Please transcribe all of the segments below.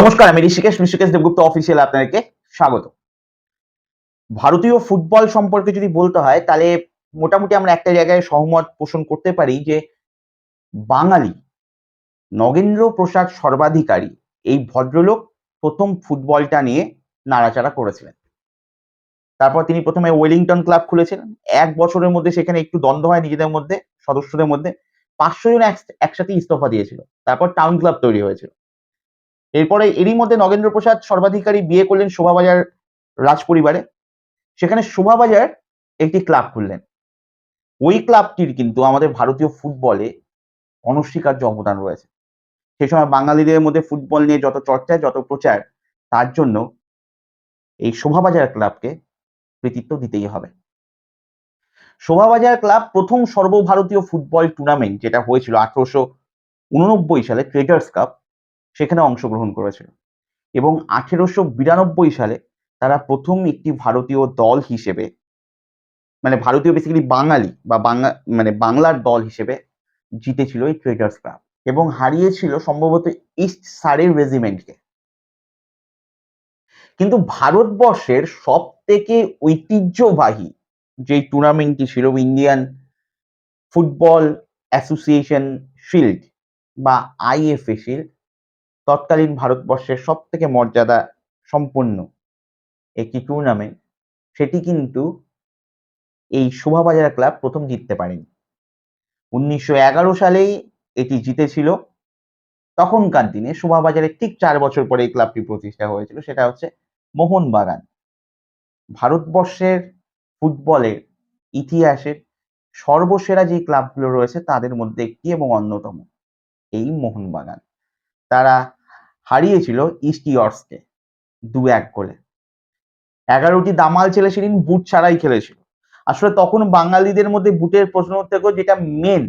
নমস্কার, আমি ঋষিকেশ ঋষিকেশ দেবগুপ্ত অফিসিয়াল আপনাদেরকে স্বাগত। ভারতীয় ফুটবল সম্পর্কে যদি বলতে হয়, তাহলে মোটামুটি আমরা একটা জায়গায় সহমত পোষণ করতে পারি যে, বাঙালি, নগেন্দ্র প্রসাদ সর্বাধিকারী এই ভদ্রলোক প্রথম ফুটবলটা নিয়ে নাড়াচাড়া করেছিলেন। তারপর তিনি প্রথমে ওয়েলিংটন ক্লাব খুলেছিলেন। এক বছরের মধ্যে সেখানে একটু দ্বন্দ্ব হয় নিজেদের মধ্যে, সদস্যদের মধ্যে। পাঁচশো জন এক- একসাথে ইস্তফা দিয়েছিল। তারপর টাউন ক্লাব তৈরি হয়েছিল। এরপরে এরই মধ্যে নগেন্দ্র প্রসাদ সর্বাধিকারী বিয়ে করলেন শোভাবাজার রাজ পরিবারে সেখানে শোভাবাজার একটি ক্লাব খুললেন। ওই ক্লাবটির কিন্তু আমাদের ভারতীয় ফুটবলে অনস্বীকার্য অবদান রয়েছে। সেই সময় বাঙালিদের মধ্যে ফুটবল নিয়ে যত চর্চা, যত প্রচার, তার জন্য এই শোভাবাজার ক্লাবকে কৃতিত্ব দিতেই হবে। শোভাবাজার ক্লাব প্রথম সর্বভারতীয় ফুটবল টুর্নামেন্ট যেটা হয়েছিল আঠারোশো উননব্বই সালে ট্রেডার্স কাপ সেখানে অংশগ্রহণ করেছিল। এবং আঠেরোশো বিরানব্বই সালে তারা প্রথম একটি ভারতীয় দল হিসেবে মানে ভারতীয় বেসিক্যালি বাঙালি বা বাংলা মানে বাংলার দল হিসেবে জিতেছিল এই ট্রেডার্স ক্লাব এবং হারিয়েছিল সম্ভবত ইস্ট সারের রেজিমেন্টকে কিন্তু ভারতবর্ষের সব থেকে ঐতিহ্যবাহী যে টুর্নামেন্টটি ছিল ইন্ডিয়ান ফুটবল অ্যাসোসিয়েশন শিল্ড বা আইএফএ শিল্ড তৎকালীন ভারতবর্ষের সব থেকে মর্যাদা সম্পন্ন একটি টুর্নামেন্ট সেটি কিন্তু এই শোভাবাজার ক্লাব প্রথম জিততে পারেনি। উনিশশো এগারো সালেই এটি জিতেছিল। তখনকার দিনে শোভাবাজারের ঠিক চার বছর পরে এই ক্লাবটি প্রতিষ্ঠা হয়েছিল, সেটা হচ্ছে মোহনবাগান। ভারতবর্ষের ফুটবলের ইতিহাসের সর্বসেরা যে ক্লাবগুলো রয়েছে, তাদের মধ্যে একটি এবং অন্যতম, এই মোহনবাগান। তারা হারিয়েছিল ইস্ট ইয়র্সকে দু এক গোলে। এগারোটি দামাল ছেলে সেদিন, বুট ছাড়াই খেলেছিল। আসলে তখন বাঙালিদের মধ্যে বুটের প্রশ্ন থেকেও যেটা মেন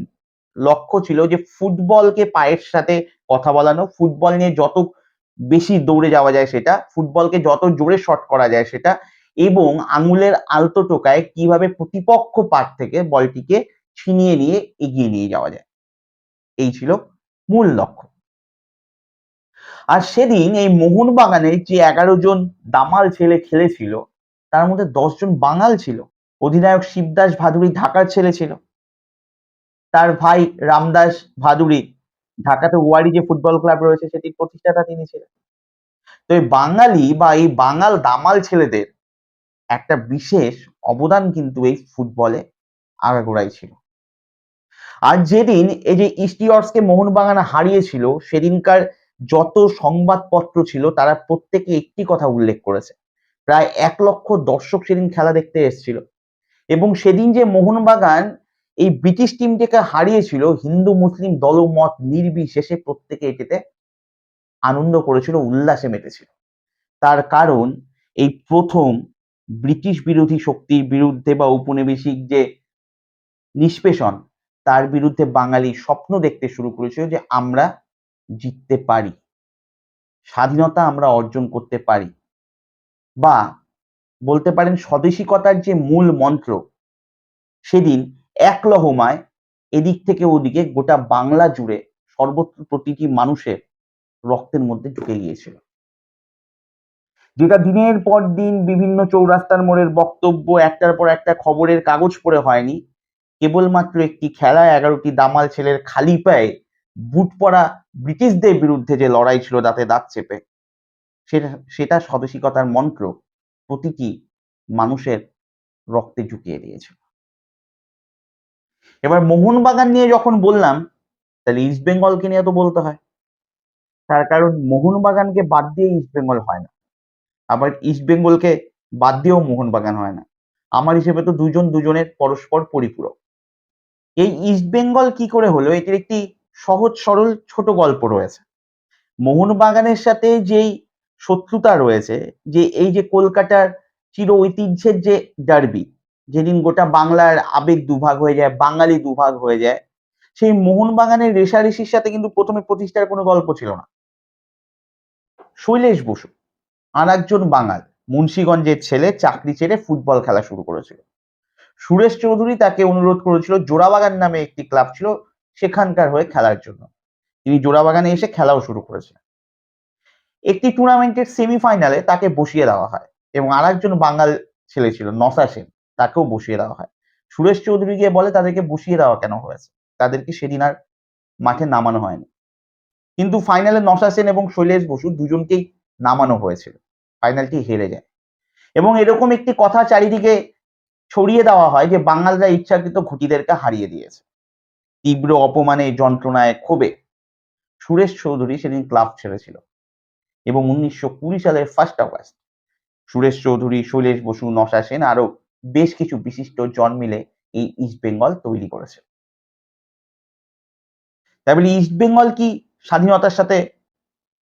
লক্ষ্য ছিল যে ফুটবলকে পায়ের সাথে কথা বলানো, ফুটবল নিয়ে যত বেশি দৌড়ে যাওয়া যায় সেটা, ফুটবলকে যত জোরে শট করা যায় সেটা, এবং আঙুলের আলতো টোকায় কীভাবে প্রতিপক্ষ পার থেকে বলটিকে ছিনিয়ে নিয়ে এগিয়ে নিয়ে যাওয়া যায়। এই ছিল মূল লক্ষ্য। আর সেদিন এই মোহনবাগানে যে এগারো জন দামাল ছেলে খেলেছিল, তার মধ্যে দশ জন বাঙাল ছিল। অধিনায়ক শিবদাস ভাদুরী ঢাকার ছেলে ছিল। তার ভাই রামদাস ভাদুরী, ঢাকাতে ওয়ারি যে ফুটবল ক্লাব রয়েছে, সেটির প্রতিষ্ঠাতা তিনি ছিলেন। তো এই বাঙালি বা এই বাঙাল দামাল ছেলেদের একটা বিশেষ অবদান কিন্তু এই ফুটবলে আগাগোড়াই ছিল। আর যেদিন এই যে ইস্টিয়র্সকে মোহনবাগান হারিয়েছিল, সেদিনকার যত সংবাদপত্র ছিল, তারা প্রত্যেকে একটি কথা উল্লেখ করেছে। প্রায় এক লক্ষ দর্শক সেদিন খেলা দেখতে এসেছিল। এবং সেদিন যে মোহনবাগান এই ব্রিটিশ টিমটিকে হারিয়েছিল, হিন্দু, মুসলিম দলমত নির্বিশেষে প্রত্যেকে এটিতে আনন্দ করেছিল, উল্লাসে মেতেছিল। তার কারণ, এই প্রথম ব্রিটিশ বিরোধী শক্তির বিরুদ্ধে বা উপনিবেশিক যে নিষ্পেষণ, তার বিরুদ্ধে বাঙালি স্বপ্ন দেখতে শুরু করেছিল যে আমরা জিততে পারি। স্বাধীনতা আমরা অর্জন করতে পারি। বা বলতে পারেন স্বদেশিকতার যে মূল মন্ত্র, সেদিন এক লহমায় এদিক থেকে ওদিকে গোটা বাংলা জুড়ে সর্বত্র প্রতিটি মানুষের রক্তের মধ্যে ঢুকে গিয়েছিল। যেটা দিনের পর দিন বিভিন্ন চৌরাস্তার মোড়ের বক্তব্য, একটার পর একটা খবরের কাগজ পড়ে হয়নি। কেবলমাত্র একটি খেলা এগারোটি দামাল ছেলের খালি পায়ে বুট পরা ব্রিটিশদের বিরুদ্ধে যে লড়াই ছিল তাতে দাঁত চেপে, সেটা সেটা স্বদেশিকতার মন্ত্র প্রতিটি মানুষের রক্তে ঢুকিয়ে দিয়েছিল। এবার মোহনবাগান নিয়ে যখন বললাম, তাহলে ইস্ট বেঙ্গলকে নিয়ে তো বলতে হয়। তার কারণ মোহনবাগানকে বাদ দিয়ে ইস্ট বেঙ্গল হয় না। আবার ইস্ট বেঙ্গলকে বাদ দিয়েও মোহনবাগান হয় না। আমার হিসেবে তো দুজন দুজনের পরস্পর পরিপূরক। এই ইস্ট বেঙ্গল কি করে হলো? এটির একটি সহজ সরল ছোট গল্প রয়েছে। মোহনবাগানের সাথে যেই শত্রুতা রয়েছে, যে এই যে কলকাতার চির ঐতিহ্যের যে ডার্বি যেদিন গোটা বাংলার আবেগ দুভাগ হয়ে যায়, বাঙালি দুভাগ হয়ে যায়, সেই মোহনবাগানের রেশারেশির সাথে কিন্তু প্রথমে প্রতিষ্ঠার কোনো গল্প ছিল না। শৈলেশ বসু আর একজন বাঙাল, মুন্সীগঞ্জের ছেলে, চাকরি ছেড়ে ফুটবল খেলা শুরু করেছিল। সুরেশ চৌধুরী তাকে অনুরোধ করেছিল, জোড়াবাগান নামে একটি ক্লাব ছিল সেখানকার হয়ে খেলার জন্য। তিনি জোড়াবাগানে এসে খেলাও শুরু করেছেন। একটি টুর্নামেন্টের সেমিফাইনালে তাকে বসিয়ে দেওয়া হয় এবং আর একজন বাঙাল ছেলে ছিল, নসা সেন, তাকেও বসিয়ে দেওয়া হয়। সুরেশ চৌধুরী গিয়ে বলে, তাদেরকে বসিয়ে দেওয়া কেন হয়েছে? তাদেরকে সেদিন আর মাঠে নামানো হয়নি। কিন্তু ফাইনালে নসা সেন এবং শৈলেশ বসু দুজনকেই নামানো হয়েছিল। ফাইনালটি হেরে যায়। এবং এরকম একটি কথা চারিদিকে ছড়িয়ে দেওয়া হয় যে, বাঙালরা ইচ্ছাকৃত ঘুটিদেরকে হারিয়ে দিয়েছে। তীব্র অপমানে যন্ত্রণায় ক্ষোভে। সুরেশ চৌধুরী সেদিন ক্লাব ছেড়েছিল এবং উনিশশো কুড়ি সালের ফার্স্ট আগস্ট সুরেশ চৌধুরী, শৈলেশ বসু, নশা সেন আরও বেশ কিছু বিশিষ্ট জন মিলে এই ইস্ট বেঙ্গল তৈরি করেছে। তাই বলে ইস্ট বেঙ্গল কি স্বাধীনতার সাথে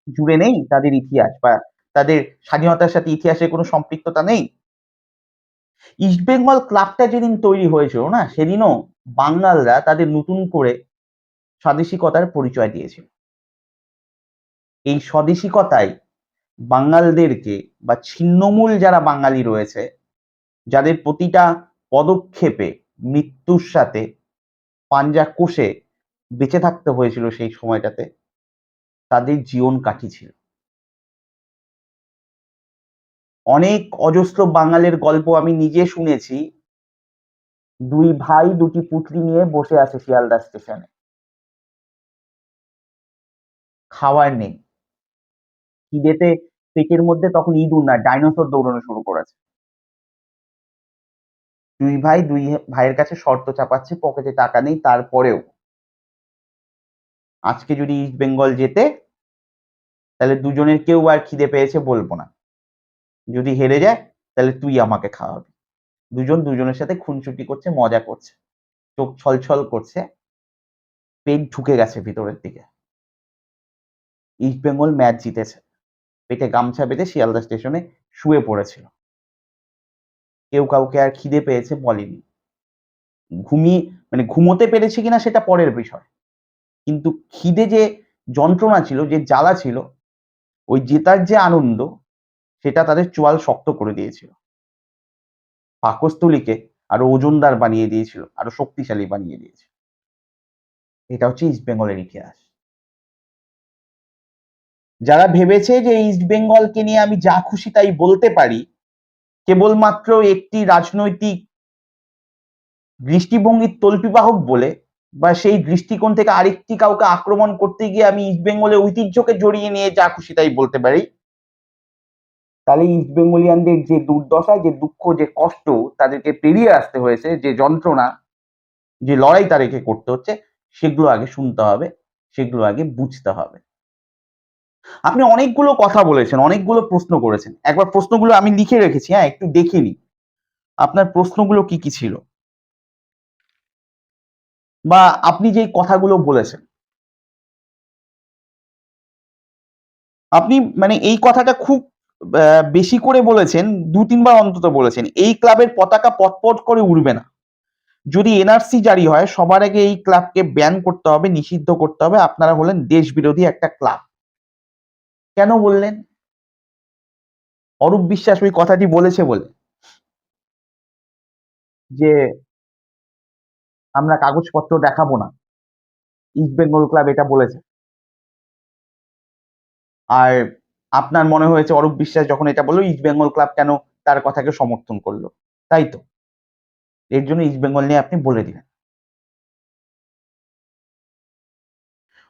জুড়ে নেই? তাদের ইতিহাস বা তাদের স্বাধীনতার সাথে ইতিহাসের কোনো সম্পৃক্ততা নেই? ইস্ট বেঙ্গল ক্লাবটা যেদিন তৈরি হয়েছিল না, সেদিনও বাঙালরা তাদের নতুন করে স্বাদেশিকতার পরিচয় দিয়েছিল। এই স্বদেশিকতাই বাঙালদেরকে বা ছিন্নমূল যারা বাঙালি রয়েছে, যাদের প্রতিটা পদক্ষেপে মৃত্যুর সাথে পাঞ্জা কোষে বেঁচে থাকতে হয়েছিল সেই সময়টাতে, তাদের জীবন কাঠি অনেক অজস্র বাঙালের গল্প আমি নিজে শুনেছি। দুই ভাই, দুটি পুটলি নিয়ে বসে আছে শিয়ালদা স্টেশনে। খাওয়ার নেই। খিদেতে পেটের মধ্যে তখন ইঁদুর না, ডাইনোসর দৌড়ানো শুরু করেছে। দুই ভাই, দুই ভাইয়ের কাছে শর্ত চাপাচ্ছে, পকেটে টাকা নেই, তারপরেও। আজকে যদি ইস্ট বেঙ্গল যেতে, তাহলে দুজনের কেউ আর খিদে পেয়েছে বলব না। যদি হেরে যায়, তাহলে তুই আমাকে খাওয়াবি। দুজন দুজনের সাথে খুনসুটি করছে, মজা করছে, চোখ ছলছল করছে, পেট ঢুকে গেছে ভিতরের দিকে। ইস্ট বেঙ্গল ম্যাচ জিতেছে। পেটে গামছা বেঁধে শিয়ালদা স্টেশনে শুয়ে পড়েছিল। কেউ কাউকে আর খিদে পেয়েছে বলেনি। ঘুমিয়ে মানে ঘুমোতে পেরেছে কিনা সেটা পরের বিষয়। কিন্তু খিদে যে যন্ত্রণা ছিল, যে জ্বালা ছিল, ওই জেতার যে আনন্দ সেটা তাদের চোয়াল শক্ত করে দিয়েছিল। পাকস্থলীকে আরও ওজনদার বানিয়ে দিয়েছিল, আরও শক্তিশালী বানিয়ে দিয়েছিল। এটা হচ্ছে ইস্ট বেঙ্গলের ইতিহাস। যারা ভেবেছে যে ইস্ট বেঙ্গলকে নিয়ে আমি যা খুশি তাই বলতে পারি, কেবলমাত্র একটি রাজনৈতিক দৃষ্টিভঙ্গির তল্পিবাহক বলে বা সেই দৃষ্টিকোণ থেকে আরেকটি কাউকে আক্রমণ করতে গিয়ে আমি ইস্ট বেঙ্গলের ঐতিহ্যকে জড়িয়ে নিয়ে যা খুশি তাই বলতে পারি তাহলে ইস্ট বেঙ্গলিয়ানদের যে দুর্দশা, যে দুঃখ, যে কষ্ট তাদেরকে পেরিয়ে আসতে হয়েছে, যে যন্ত্রণা, যে লড়াই তাদেরকে করতে হচ্ছে, সেগুলো আগে শুনতে হবে, সেগুলো আগে বুঝতে হবে। আপনি অনেকগুলো কথা বলেছেন, অনেকগুলো প্রশ্ন করেছেন। একবার প্রশ্নগুলো আমি লিখে রেখেছি হ্যাঁ একটু দেখে নি আপনার প্রশ্নগুলো কি কি ছিল? বা আপনি যেই কথাগুলো বলেছেন। আপনি মানে এই কথাটা খুব বেশি করে বলেছেন, দু তিনবার অন্তত বলেছেন, এই ক্লাবের পতাকা পটপট করে উড়বে না। যদি এনআরসি জারি হয়, সবার আগে এই ক্লাবকে ব্যান করতে হবে, নিষিদ্ধ করতে হবে। আপনারা হলেন দেশ বিরোধী একটা ক্লাব। কেন বললেন? অরূপ বিশ্বাস ওই কথাটি বলেছে বলে। যে আমরা কাগজপত্র দেখাবো না। ইস্ট বেঙ্গল ক্লাব এটা বলেছে। আর আপনার মনে হয়েছে অরূপ বিশ্বাস যখন এটা বলল ইস্ট বেঙ্গল ক্লাব কেন তার কথাকে সমর্থন করল? তাই তো? এর জন্য ইস্ট বেঙ্গল নিয়ে আপনি বলে দিলেন।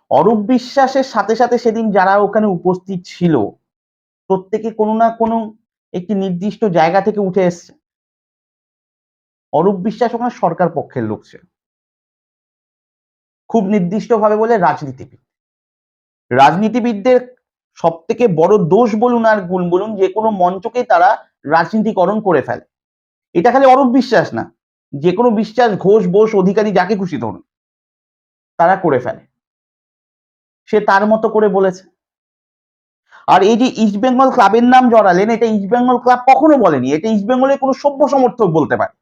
অরূপ বিশ্বাসের সাথে সাথে সেদিন যারা ওখানে উপস্থিত ছিল, প্রত্যেকে কোনো না কোনো একটি নির্দিষ্ট জায়গা থেকে উঠে এসছে। অরূপ বিশ্বাস ওখানে সরকার পক্ষের লোক ছিল। খুব নির্দিষ্টভাবে বলে রাজনীতিবিদ। রাজনীতিবিদদের সব থেকে বড় দোষ বলুন আর গুণ বলুন, যে কোনো মঞ্চকে তারা রাজনীতিকরণ করে ফেলে। এটা খালি অরূপ বিশ্বাস না। যে কোনো বিশ্বাস, ঘোষ বোস অধিকারী যাকে খুশি ধরুন, তারা করে ফেলে। সে তার মতো করে বলেছে। আর এই যে ইস্ট বেঙ্গল ক্লাবের নাম জড়ালেন, এটা ইস্ট বেঙ্গল ক্লাব কখনো বলেনি। এটা ইস্ট বেঙ্গলের কোনো সভ্য সমর্থক বলতে পারে।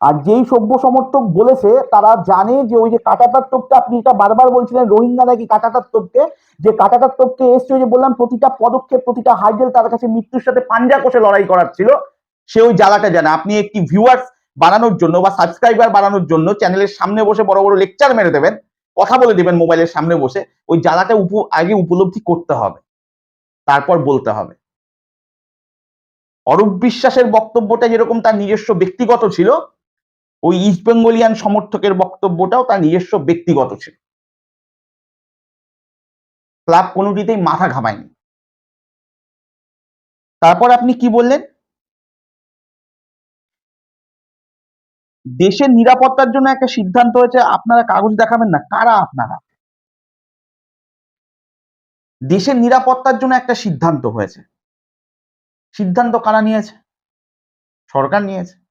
আর যেই সভ্য সমর্থক বলেছে, তারা জানে যে ওই যে কাটাতার তোপকে আপনি এটা বারবার বলছিলেন, রোহিঙ্গা নাকি কাটাতার তোপকে যে কাটাতার তোপকে এসছে ওই যে বললাম, প্রতিটা পদক্ষেপ, প্রতিটা হাইজেল তার কাছে মৃত্যুর সাথে পাঞ্জা কষে লড়াই করার ছিল সে ওই জ্বালাটা জানে। আপনি একটি ভিউয়ার্স বাড়ানোর জন্য বা সাবস্ক্রাইবার বাড়ানোর জন্য চ্যানেলের সামনে বসে বড় বড় লেকচার মেরে দেবেন, কথা বলে দেবেন মোবাইলের সামনে বসে, ওই জ্বালাটা উপ, আগে উপলব্ধি করতে হবে, তারপর বলতে হবে। অরূপ বিশ্বাসের বক্তব্যটা যেরকম তার নিজস্ব ব্যক্তিগত ছিল ওই ইস্ট বেঙ্গলিয়ান সমর্থকের বক্তব্যটাও তার নিজস্ব ব্যক্তিগত ছিল। ক্লাব কোনোটিতেই মাথা ঘামায়নি। তারপর আপনি কি বললেন? দেশের নিরাপত্তার জন্য একটা সিদ্ধান্ত হয়েছে, আপনারা কাগজ দেখাবেন না, কারা আপনারা? দেশের নিরাপত্তার জন্য একটা সিদ্ধান্ত হয়েছে। সিদ্ধান্ত কারা নিয়েছে? সরকার নিয়েছে।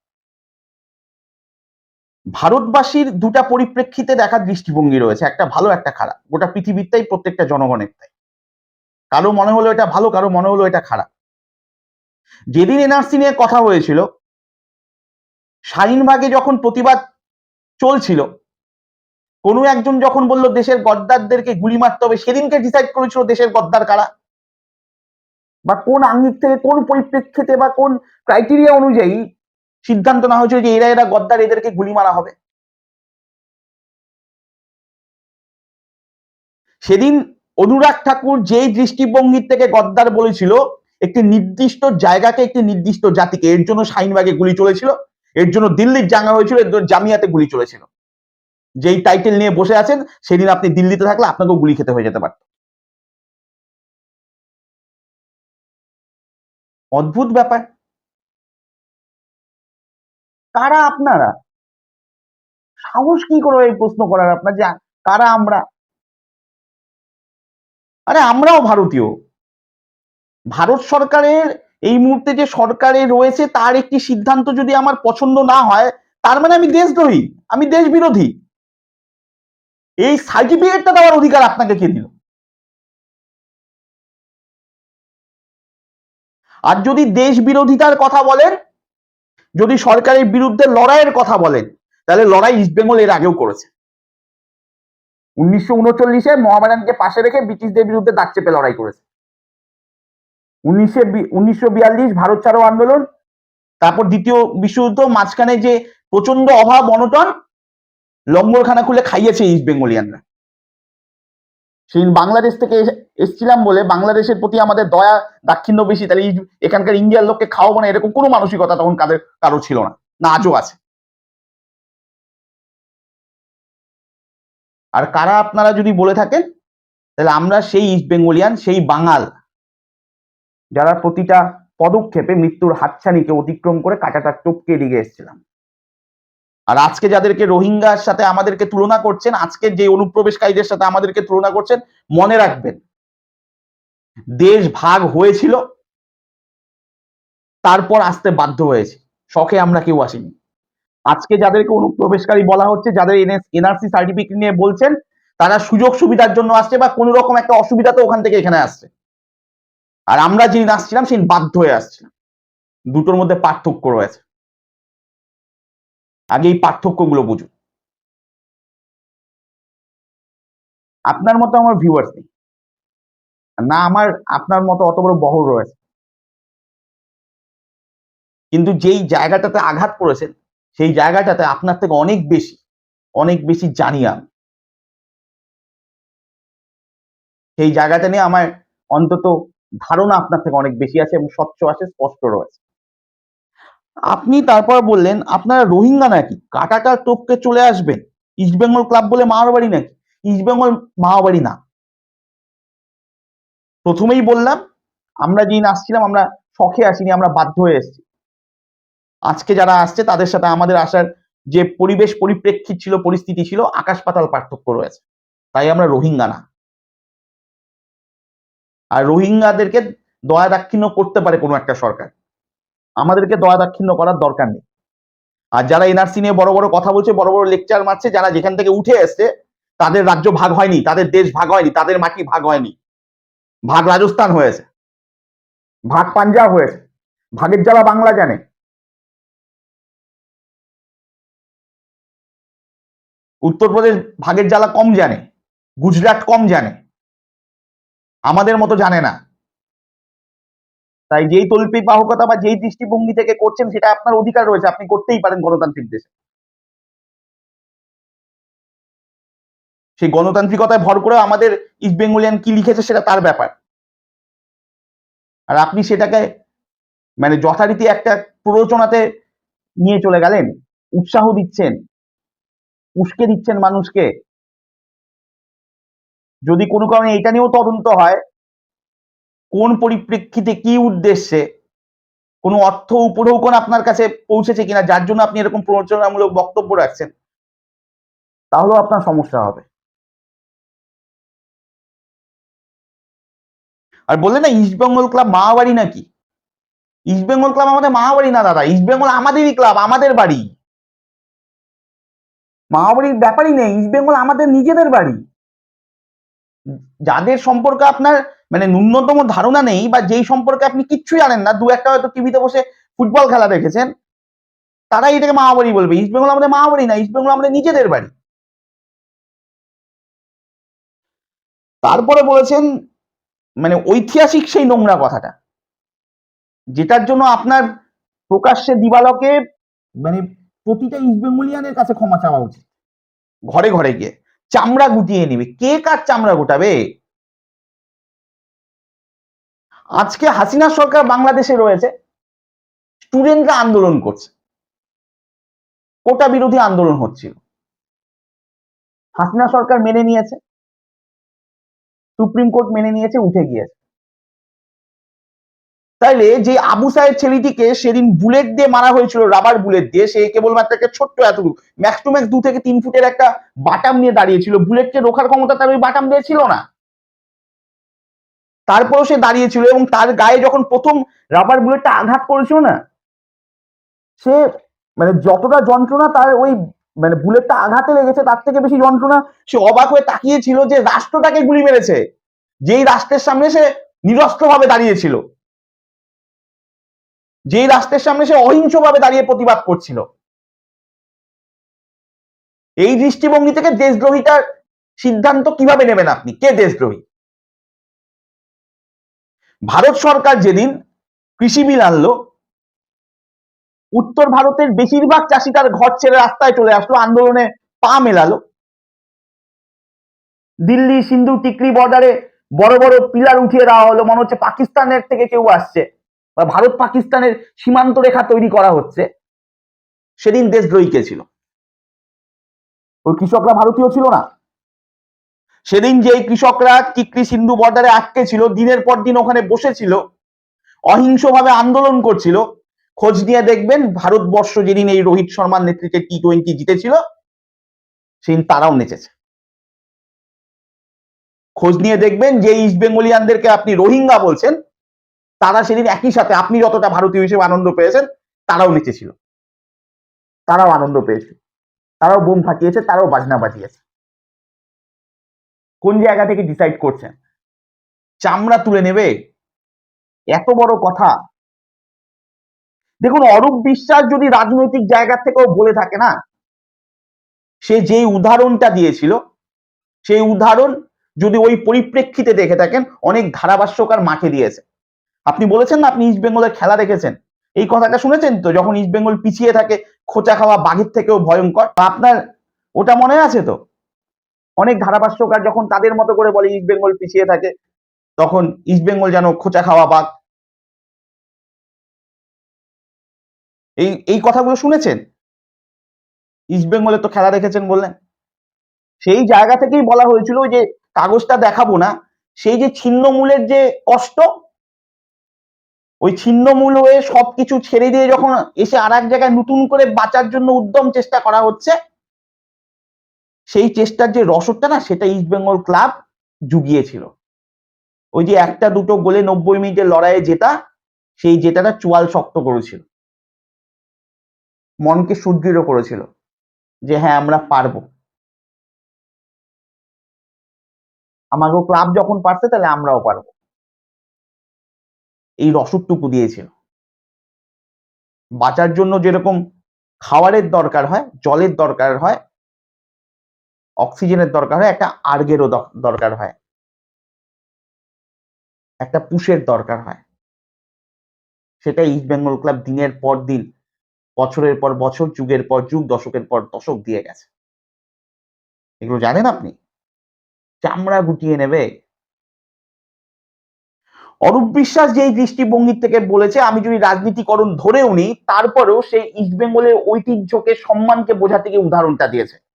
ভারতবাসীর দুটা পরিপ্রেক্ষিতে দেখার দৃষ্টিভঙ্গি রয়েছে, একটা ভালো, একটা খারাপ। গোটা পৃথিবীরটাই প্রত্যেকটা জনগণের তাই। কারও মনে হলো এটা ভালো, কারও মনে হলো এটা খারাপ। যেদিন এনআরসি নিয়ে কথা হয়েছিল, শাহিনবাগে যখন প্রতিবাদ চলছিল, কোনো একজন যখন বলল, দেশের গদ্দারদেরকে গুলি মারতে হবে, সেদিনকে ডিসাইড করেছিল, দেশের গদ্দার কারা? বা কোন আঙ্গিক থেকে কোন পরিপ্রেক্ষিতে বা কোন ক্রাইটেরিয়া অনুযায়ী সিদ্ধান্ত না হয়েছিল যে এরা এরা গদ্দার, এদেরকে গুলি মারা হবে। সেদিন অনুরাগ ঠাকুর যেই দৃষ্টিভঙ্গির থেকে গদ্দার বলেছিল, একটি নির্দিষ্ট জায়গাকে একটি নির্দিষ্ট জাতিকে, এর জন্য শাহিনবাগে গুলি চলেছিল, এর জন্য দিল্লির জাঙ্গা হয়েছিল, এর জন্য জামিয়াতে গুলি চলেছিল। যেই টাইটেল নিয়ে বসে আছেন, সেদিন আপনি দিল্লিতে থাকলে আপনাকেও গুলি খেতে হয়ে যেতে পারত। অদ্ভুত ব্যাপার। কারা আপনারা? সাহস কি করে এই প্রশ্ন করার আপনার যে কারা আমরা? আরে আমরাও ভারতীয়। ভারত সরকারের এই মুহূর্তে যে সরকারে রয়েছে তার একটি সিদ্ধান্ত যদি আমার পছন্দ না হয়, তার মানে আমি দেশদ্রোহী, আমি দেশ বিরোধী এই সার্টিফিকেটটা দেওয়ার অধিকার আপনাকে কে দিল? আর যদি দেশ বিরোধিতার কথা বলেন যদি সরকারের বিরুদ্ধে লড়াইয়ের কথা বলেন, তাহলে লড়াই ইস্টবেঙ্গল এর আগেও করেছে। উনিশশো উনচল্লিশে মহামেডানকে পাশে রেখে ব্রিটিশদের বিরুদ্ধে দাগ চেপে লড়াই করেছে। উনিশশো উনিশশো বিয়াল্লিশ ভারত ছাড়ো আন্দোলন, তারপর দ্বিতীয় বিশ্বযুদ্ধ, মাঝখানে যে প্রচণ্ড অভাব, অনটন, লঙ্গরখানা খুলে খাইয়েছে ইস্ট বেঙ্গলিয়ানরা সেই বাংলাদেশ থেকে এসে- এসছিলাম বলে বাংলাদেশের প্রতি আমাদের দয়া, দাক্ষিণ্য বেশি, তাহলে এখানকার ইন্ডিয়ার লোককে খাওয়াবো না, এরকম কোনো মানসিকতা তখন কাদের কারও ছিল না। না, আজও আছে। আর কারা আপনারা যদি বলে থাকেন, তাহলে আমরা সেই ইস্ট বেঙ্গলিয়ান সেই বাঙাল, যারা প্রতিটা পদক্ষেপে মৃত্যুর হাতছানিকে অতিক্রম করে কাঁটাটা টপকে এদিকে এসেছিলাম। আর আজকে যাদেরকে রোহিঙ্গার সাথে আমাদেরকে তুলনা করছেন, আজকে যে অনুপ্রবেশকারীদের সাথে আমাদেরকে তুলনা করছেন, মনে রাখবেন। দেশ ভাগ হয়েছিল, তারপর আসতে বাধ্য হয়েছে। শখে আমরা কেউ আসিনি। আজকে যাদেরকে অনুপ্রবেশকারী বলা হচ্ছে, যাদের এনআরসি সার্টিফিকেট নিয়ে বলছেন, তারা সুযোগ সুবিধার জন্য আসছে বা কোনো রকম একটা অসুবিধা তো ওখান থেকে এখানে আসছে। আর আমরা যেদিন আসছিলাম সেদিন বাধ্য হয়ে আসছিলাম। দুটোর মধ্যে পার্থক্য রয়েছে। আগে এই পার্থক্যগুলো বুঝুন। আপনার মতো আমার ভিউয়ার্স নেই। না আমার, আপনার মতো অত বড় বহর রয়েছে। কিন্তু যেই জায়গাটাতে আঘাত করেছেন, সেই জায়গাটাতে আপনার থেকে অনেক বেশি অনেক বেশি জানি আমি সেই জায়গাটা নিয়ে আমার অন্তত ধারণা আপনার থেকে অনেক বেশি আছে এবং স্বচ্ছ আছে, স্পষ্ট রয়েছে। আপনি তারপর বললেন, আপনারা রোহিঙ্গা নাকি? কাটাটা টপকে চলে আসবেন। ইস্টবেঙ্গল ক্লাব বলে মামাবাড়ি নাকি? ইস্ট বেঙ্গল মামাবাড়ি না। প্রথমেই বললাম, আমরা যেদিন আসছিলাম, আমরা শখে আসিনি, আমরা বাধ্য হয়ে এসেছি। আজকে যারা আসছে, তাদের সাথে আমাদের আসার যে পরিবেশ পরিপ্রেক্ষিত ছিল, পরিস্থিতি ছিল, আকাশ পাতাল পার্থক্য রয়েছে। তাই আমরা রোহিঙ্গা না। আর রোহিঙ্গাদেরকে দয়া দাক্ষিণ্য করতে পারে কোনো একটা সরকার। আমাদেরকে দয়া দাক্ষিণ্য করার দরকার নেই। আর যারা এনআরসি নিয়ে বড় বড় কথা বলছে, বড় বড় লেকচার মারছে, যারা যেখান থেকে উঠে এসছে, তাদের রাজ্য ভাগ হয়নি, তাদের দেশ ভাগ হয়নি, তাদের মাটি ভাগ হয়নি। ভাগ রাজস্থান হয়েছে, ভাগ পাঞ্জাব হয়েছে, ভাগের জ্বালা বাংলা জানে। উত্তরপ্রদেশ ভাগের জ্বালা কম জানে, গুজরাট কম জানে, আমাদের মতো জানে না। তাই যেই তল্পি বাহকতা বা যেই দৃষ্টিভঙ্গি থেকে করছেন, সেটা আপনার অধিকার রয়েছে। আপনি করতেই পারেন গণতান্ত্রিক দেশে। সেই গণতান্ত্রিকতায় ভর করে আমাদের ইস্ট বেঙ্গলিয়ান কি লিখেছে, সেটা তার ব্যাপার। আর আপনি সেটাকে মানে যথারীতি একটা প্ররোচনাতে নিয়ে চলে গেলেন, উৎসাহ দিচ্ছেন, উস্কে দিচ্ছেন মানুষকে। যদি কোনো কারণে এটা নিয়েও তদন্ত হয় কোন পরিপ্রেক্ষিতে কি উদ্দেশ্যে কোনো অর্থ উপঢৌকন আপনার কাছে পৌঁছেছে কিনা, যার জন্য আপনি এরকম প্ররোচনামূলক বক্তব্য রাখছেন, তাহলেও আপনার সমস্যা হবে। আর বললেন না ইস্ট বেঙ্গল ক্লাব মামাবাড়ি নাকি? ইস্ট বেঙ্গল ক্লাব আমাদের মামাবাড়ি না, দাদা। ইস্ট বেঙ্গল আমাদেরই ক্লাব আমাদের বাড়ি। মামাবাড়ির ব্যাপারই নেই ইস্ট বেঙ্গল আমাদের নিজেদের বাড়ি। যাদের সম্পর্কে আপনার মানে ন্যূনতম ধারণা নেই বা যেই সম্পর্কে আপনি কিচ্ছুই জানেন না, দু একটা হয়তো টিভিতে বসে ফুটবল খেলা দেখেছেন, তারাই এটাকে মামাবাড়ি বলবে। ইস্ট বেঙ্গল আমাদের মামাবাড়ি না ইস্ট বেঙ্গল আমাদের নিজেদের বাড়ি। তারপরে বলেছেন মানে ঐতিহাসিক সেই নোংরা কথাটা, যেটার জন্য আপনার প্রকাশ্যে দিবালকে মানে প্রতিটা ইস্ট বেঙ্গলিয়ানের কাছে ক্ষমা চাওয়া উচিত। ঘরে ঘরে গিয়ে, চামড়া গুটিয়ে নিবে। কে কার চামড়া গোটাবে? আজকে হাসিনা সরকার বাংলাদেশে রয়েছে, স্টুডেন্টরা আন্দোলন করছে। কোটা বিরোধী আন্দোলন হচ্ছিল। হাসিনা সরকার মেনে নিয়েছে, সুপ্রিম কোর্ট মেনে নিয়েছে, উঠে গিয়েছে। তাইলে যে আবু সাহেব ছেলেটিকে সেদিন বুলেট দিয়ে মারা হয়েছিল, রাবার বুলেট দিয়ে, সে কেবলমাত্র একটা ছোট্ট এতটুকু ম্যাক্স টু ম্যাক্স দু থেকে তিন ফুটের একটা বাটাম নিয়ে দাঁড়িয়েছিল। বুলেটকে রোখার ক্ষমতা তার ওই বাটাম দিয়ে ছিল না। তারপরেও সে দাঁড়িয়েছিল এবং তার গায়ে যখন প্রথম রাবার বুলেটটা আঘাত করেছিল না, সে মানে যতটা যন্ত্রণা তার ওই মানে বুলেটটা আঘাতে লেগেছে তার থেকে বেশি যন্ত্রণা সে অবাক হয়ে তাকিয়েছিল যে রাষ্ট্র তাকে গুলি মেরেছে। যেই রাষ্ট্রের সামনে সে নিরস্ত্রভাবে দাঁড়িয়েছিল, যেই রাষ্ট্রের সামনে সে অহিংসভাবে দাঁড়িয়ে প্রতিবাদ করছিল। এই দৃষ্টিভঙ্গি থেকে দেশদ্রোহিতার সিদ্ধান্ত কীভাবে নেবেন আপনি? কে দেশদ্রোহী? ভারত সরকার যেদিন কৃষি বিল আনলো, উত্তর ভারতের বেশিরভাগ চাষি তার ঘর ছেড়ে রাস্তায় চলে আসলো, আন্দোলনে পা মেলালো। দিল্লি সিন্ধু টিকরি বর্ডারে বড় বড় পিলার উঠিয়ে দেওয়া হলো, মনে হচ্ছে পাকিস্তানের থেকে কেউ আসছে বা ভারত পাকিস্তানের সীমান্ত রেখা তৈরি করা হচ্ছে। সেদিন দেশদ্রোহী কে ছিল? ওই কৃষকরা ভারতীয় ছিল না? সেদিন যে কৃষকরা টিকরি সিন্ধু বর্ডারে আটকে ছিল, দিনের পর দিন ওখানে বসেছিল, অহিংসভাবে আন্দোলন করছিল, খোঁজ নিয়ে দেখবেন ভারতবর্ষ যেদিন এই রোহিত শর্মার নেতৃত্বে টি টোয়েন্টি জিতেছিল, সেদিন তারাও নেচেছে। খোঁজ নিয়ে দেখবেন যে ইস্ট বেঙ্গলিয়ানদেরকে আপনি রোহিঙ্গা বলছেন, তারা সেদিন একই সাথে, আপনি যতটা ভারতীয় হিসেবে আনন্দ পেয়েছেন, তারাও নেচেছিল। তারাও আনন্দ পেয়েছে তারাও বোম ফাটিয়েছে, তারাও বাজনা বাজিয়েছে। কোন জায়গা থেকে ডিসাইড করছেন? চামড়া তুলে নেবে? এত বড় কথা। দেখুন, অরূপ বিশ্বাস যদি রাজনৈতিক জায়গা থেকেও বলে থাকে না, সে যেই উদাহরণটা দিয়েছিল, সেই উদাহরণ যদি ওই পরিপ্রেক্ষিতে দেখে থাকেন, অনেক ধারাভাষ্যকার মাঠে দিয়েছে। আপনি বলেছেন না, আপনি ইস্ট বেঙ্গলের খেলা দেখেছেন? এই কথাটা শুনেছেন তো? যখন ইস্ট বেঙ্গল পিছিয়ে থাকে, খোঁচা খাওয়া বাঘের থেকেও ভয়ঙ্কর। আপনার, ওটা মনে আছে তো? অনেক ধারাভাষ্যকার যখন তাদের মতো করে বলে ইস্ট বেঙ্গল পিছিয়ে থাকে, তখন ইস্ট বেঙ্গল যেন খোঁচা খাওয়া বাঘ। এই এই কথাগুলো শুনেছেন? ইস্ট বেঙ্গলে তো খেলা দেখেছেন বললেন। সেই জায়গা থেকেই বলা হয়েছিল যে কাগজটা দেখাবো না, সেই যে ছিন্নমূলের যে কষ্ট, ওই ছিন্নমূল হয়ে সবকিছু ছেড়ে দিয়ে যখন এসে আর এক জায়গায় নতুন করে বাঁচার জন্য উদ্যম চেষ্টা করা হচ্ছে সেই চেষ্টার যে রসদটা না, সেটা ইস্ট বেঙ্গল ক্লাব জুগিয়েছিল। ওই যে একটা দুটো গোলে নব্বই মিনিটের লড়াইয়ে জেতা, সেই জেতাটা চুয়াল শক্ত করেছিল। মনকে সুদৃঢ় করেছিল যে হ্যাঁ আমরা পারব। আমাকেও ক্লাব যখন পারছে, তাহলে আমরাও পারব। এই রসদটুকু দিয়েছিল। বাঁচার জন্য যেরকম খাওয়ারের দরকার হয়, জলের দরকার হয় অক্সিজেনের দরকার হয়, একটা আর্গেরও দরকার হয়। একটা পুষের দরকার হয়। সেটা ইস্ট বেঙ্গল ক্লাব দিনের পর দিন, বছরের পর বছর, যুগের পর যুগ, দশকের পর দশক দিয়ে গেছে। এগুলো জানেন আপনি? চামড়া গুটিয়ে নেবে। অরূপ বিশ্বাস যেই দৃষ্টিভঙ্গির থেকে বলেছে, আমি যদি রাজনীতিকরণ ধরেও নিই, তারপরেও সে ইস্টবেঙ্গলের ঐতিহ্যকে, সম্মানকে বোঝাতে গিয়ে উদাহরণটা দিয়েছে।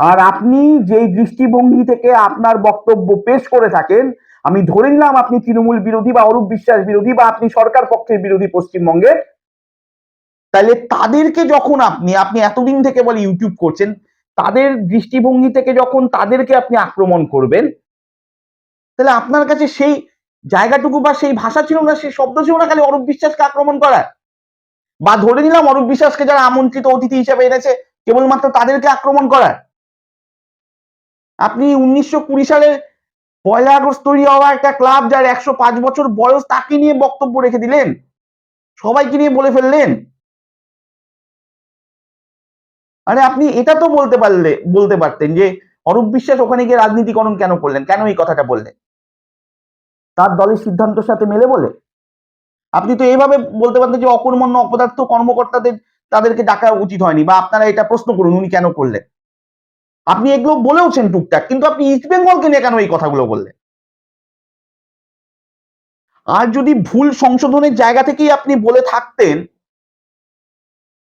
আর আপনি যেই দৃষ্টিভঙ্গি থেকে আপনার বক্তব্য পেশ করে থাকেন, আমি ধরে নিলাম আপনি তৃণমূল বিরোধী বা অরূপ বিশ্বাস বিরোধী বা আপনি সরকার পক্ষের বিরোধী পশ্চিমবঙ্গে তাহলে তাদেরকে যখন আপনি আপনি এতদিন থেকে বলে ইউটিউব করছেন, তাদের দৃষ্টিভঙ্গি থেকে যখন তাদেরকে আপনি আক্রমণ করবেন, তাহলে আপনার কাছে সেই জায়গাটুকু বা সেই ভাষা ছিল না, সেই শব্দ ছিল না খালি অরূপ বিশ্বাসকে আক্রমণ করার? বা ধরে নিলাম অরূপ বিশ্বাসকে যারা আমন্ত্রিত অতিথি হিসেবে এনেছে, কেবলমাত্র তাদেরকে আক্রমণ করার? আপনি উনিশশো কুড়ি সালের পয়লা আগস্ট তৈরি হওয়া একটা ক্লাব যার একশো পাঁচ বছর বয়স তাকে নিয়ে বক্তব্য রেখে দিলেন। সবাইকে নিয়ে বলে ফেললেন। আরে আপনি এটা তো বলতে পারলে, বলতে পারতেন যে অরূপ বিশ্বাস ওখানে গিয়ে রাজনীতিকরণ কেন করলেন? কেন এই কথাটা বললেন? তার দলের সিদ্ধান্তের সাথে মেলে বলে? আপনি তো এইভাবে বলতে পারতেন যে অকর্মণ্য অপদার্থ কর্মকর্তাদের, তাদেরকে ডাকা উচিত হয়নি বা আপনারা এটা প্রশ্ন করুন উনি কেন করলেন? আপনি এগুলো বলেওছেন টুকটাক, কিন্তু আপনি ইস্ট বেঙ্গলকে নিয়ে কেন এই কথাগুলো বললেন? আর যদি ভুল সংশোধনের জায়গা থেকেই আপনি বলে থাকতেন,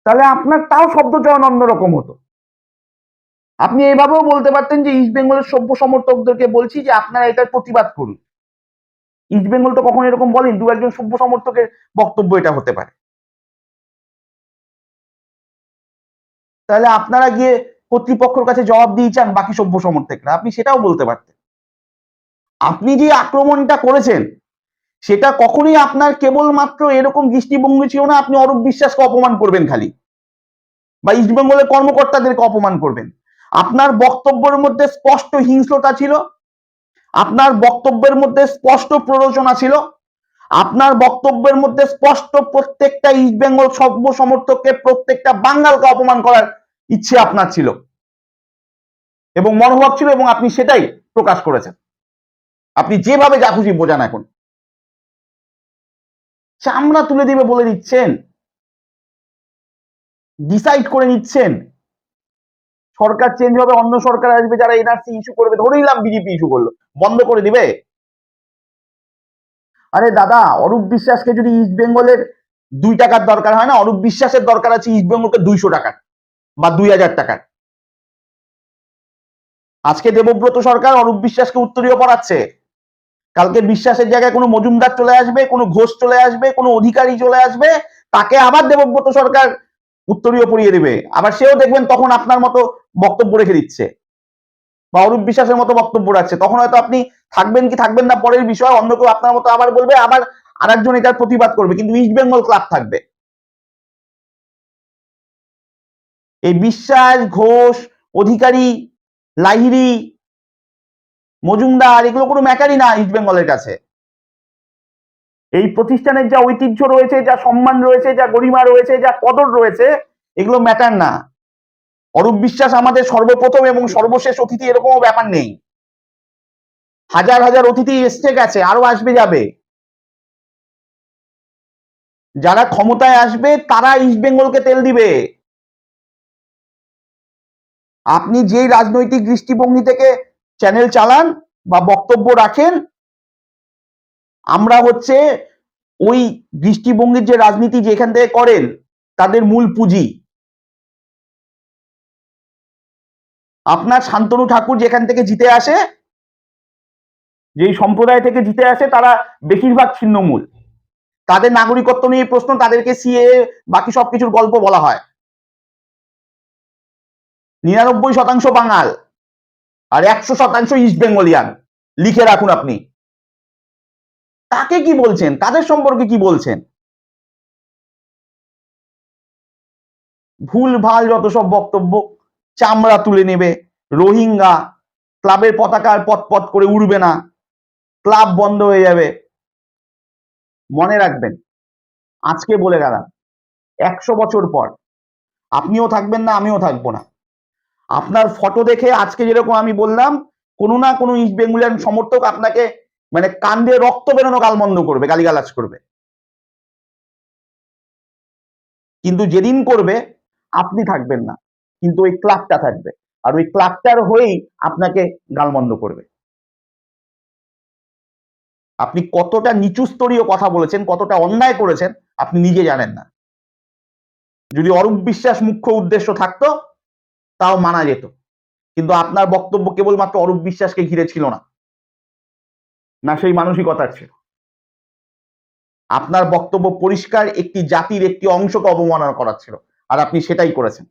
তাহলে আপনার তাও শব্দ চয়ন অন্যরকম হতো। আপনি এভাবেও বলতে পারতেন যে ইস্ট বেঙ্গলের সভ্য সমর্থকদেরকে বলছি যে আপনারা এটার প্রতিবাদ করুন। ইস্ট বেঙ্গল তো কখনো এরকম বলেন, দু একজন সভ্য সমর্থকের বক্তব্য এটা হতে পারে। তাহলে আপনারা গিয়ে কর্তৃপক্ষের কাছে জবাব দিয়ে চান বাকি সভ্য সমর্থকরা। আপনি সেটাও বলতে পারতেন। আপনি যে আক্রমণটা করেছেন, সেটা কখনোই আপনার কেবলমাত্র এরকম দৃষ্টিভঙ্গি ছিল না, আপনি অরূপ বিশ্বাসকে অপমান করবেন খালি। বা ইস্টবেঙ্গলের কর্মকর্তাদেরকে অপমান করবেন। আপনার বক্তব্যের মধ্যে স্পষ্ট হিংস্রতা ছিল, আপনার বক্তব্যের মধ্যে স্পষ্ট প্ররোচনা ছিল, আপনার বক্তব্যের মধ্যে স্পষ্ট প্রত্যেকটা ইস্টবেঙ্গল সভ্য সমর্থককে প্রত্যেকটা বাঙ্গালকে অপমান করার ইচ্ছে আপনার ছিল। এবং মনোভাব ছিল এবং আপনি সেটাই প্রকাশ করেছেন। আপনি যেভাবে যা খুশি বোঝান এখন। চামড়া তুলে দিবে বলে দিচ্ছেন। ডিসাইড করে নিচ্ছেন। সরকার চেঞ্জ হবে, অন্য সরকার আসবে, যারা এনআরসি ইস্যু করবে ধরে নিলাম বিজেপি ইস্যু করল। বন্ধ করে দিবে? আরে দাদা, অরূপ বিশ্বাসকে যদি ইস্ট বেঙ্গলের দুই টাকার দরকার হয় না, অরূপ বিশ্বাসের দরকার আছে ইস্ট বেঙ্গলকে দুইশো টাকার। বা দুই হাজার টাকার আজকে দেবব্রত সরকার অরূপ বিশ্বাসকে উত্তরীয় পড়াচ্ছে। কালকে বিশ্বাসের জায়গায় কোনো মজুমদার চলে আসবে, কোনো ঘোষ চলে আসবে, কোনো অধিকারী চলে আসবে, তাকে আবার দেবব্রত সরকার উত্তরীয় পড়িয়ে দেবে। আবার সেও দেখবেন তখন আপনার মতো বক্তব্য রেখে দিচ্ছে। বা অরূপ বিশ্বাসের মতো বক্তব্য রাখছে। তখন হয়তো আপনি থাকবেন কি থাকবেন না, পরের বিষয় অন্য কেউ আপনার মতো আবার বলবে, আবার আরেকজন এটার প্রতিবাদ করবে। কিন্তু ইস্ট বেঙ্গল ক্লাব থাকবে। এই বিশ্বাস, ঘোষ, অধিকারী লাহিরি মজুমদার, এগুলো কোনো ম্যাটারই না ইস্ট বেঙ্গলের কাছে। এই প্রতিষ্ঠানের যা ঐতিহ্য রয়েছে, যা সম্মান রয়েছে, যা গরিমা রয়েছে, যা কদর রয়েছে, এগুলো ম্যাটার না। অরূপ বিশ্বাস আমাদের সর্বপ্রথম এবং সর্বশেষ অতিথি এরকমও ব্যাপার নেই। হাজার হাজার অতিথি এসছে গেছে, আরও আসবে যাবে। যারা ক্ষমতায় আসবে, তারা ইস্ট বেঙ্গলকে তেল দিবে। আপনি যেই রাজনৈতিক দৃষ্টিভঙ্গি থেকে চ্যানেল চালান বা বক্তব্য রাখেন, আমরা হচ্ছে ওই দৃষ্টিভঙ্গির যে রাজনীতি যেখান থেকে করেন, তাদের মূল পুঁজি। আপনার শান্তনু ঠাকুর যেখান থেকে জিতে আসে, যেই সম্প্রদায় থেকে জিতে আসে, তারা বেশিরভাগ ছিন্নমূল। তাদের নাগরিকত্ব নিয়ে প্রশ্ন, তাদেরকে সিএ বাকি সবকিছুর গল্প বলা হয়। নিরানব্বই শতাংশ বাঙাল আর একশো শতাংশ ইস্ট বেঙ্গলিয়ান লিখে রাখুন আপনি। তাকে কি বলছেন? তাদের সম্পর্কে কি বলছেন? ভুল ভালো যত সব বক্তব্য চামড়া তুলে নেবে। রোহিঙ্গা ক্লাবের পতাকার পথ করে উড়বে না। ক্লাব বন্ধ হয়ে যাবে। মনে রাখবেন। আজকে বলে গেলাম, একশো বছর পর। আপনিও থাকবেন না, আমিও থাকব না। আপনার ফটো দেখে আজকে যেরকম আমি বললাম, কোনো না কোনো ইস্ট বেঙ্গলিয়ান সমর্থক আপনাকে মানে কান দিয়ে রক্ত বেরোনো গালমন্দ করবে, গালিগালাজ করবে। কিন্তু যেদিন করবে, আপনি থাকবেন না। কিন্তু ওই ক্লাবটা থাকবে। আর ওই ক্লাবটার হয়েই আপনাকে গালমন্দ করবে। আপনি কতটা নিচু স্তরীয় কথা বলেছেন, কতটা অন্যায় করেছেন, আপনি নিজে জানেন না। যদি অরূপ বিশ্বাস মুখ্য উদ্দেশ্য থাকতো তাও মানা যেত। কিন্তু আপনার বক্তব্য কেবলমাত্র অরূপ বিশ্বাসকে ঘিরে ছিল না। না, সেই মানসিকতার ছিল। আপনার বক্তব্য পরিষ্কার একটি জাতির একটি অংশকে অবমাননা করার ছিল, আর আপনি সেটাই করেছেন।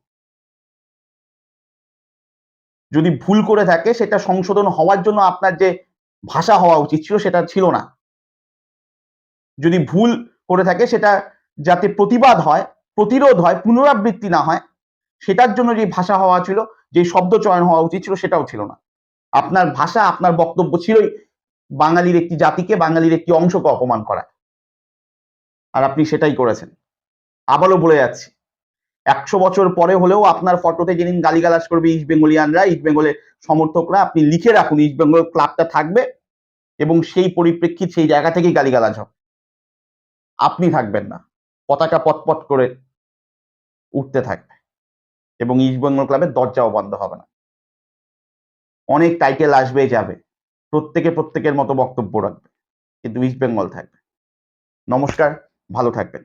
যদি ভুল করে থাকে, সেটা সংশোধন হওয়ার জন্য আপনার যে ভাষা হওয়া উচিত ছিল, সেটা ছিল না। যদি ভুল করে থাকে, সেটা যাতে প্রতিবাদ হয়, প্রতিরোধ হয়, পুনরাবৃত্তি না হয় সেটার জন্য যে ভাষা হওয়া ছিল, যে শব্দ চয়ন হওয়া উচিত ছিল, সেটাও ছিল না। আপনার ভাষা, আপনার বক্তব্য ছিলই বাঙালির একটি জাতিকে, বাঙালির একটি অংশকে অপমান করা। আর আপনি সেটাই করেছেন। আবারও বলে যাচ্ছি, একশো বছর পরে হলেও আপনার ফটোতে যেদিন গালিগালাজ করবে ইস্ট বেঙ্গলিয়ানরা ইস্ট বেঙ্গলের সমর্থকরা, আপনি লিখে রাখুন ইস্ট বেঙ্গল ক্লাবটা থাকবে এবং সেই পরিপ্রেক্ষিত সেই জায়গা থেকেই গালিগালাজ হবে। আপনি থাকবেন না। পতাকা পটপট করে উঠতে থাকবে। এবং ইস্টবেঙ্গল ক্লাবের দরজাও বন্ধ হবে না। অনেক টাইটেল আসবে, যাবে। প্রত্যেকে প্রত্যেকের মতো বক্তব্য রাখবে। কিন্তু ইস্টবেঙ্গল থাকবে। নমস্কার, ভালো থাকবেন।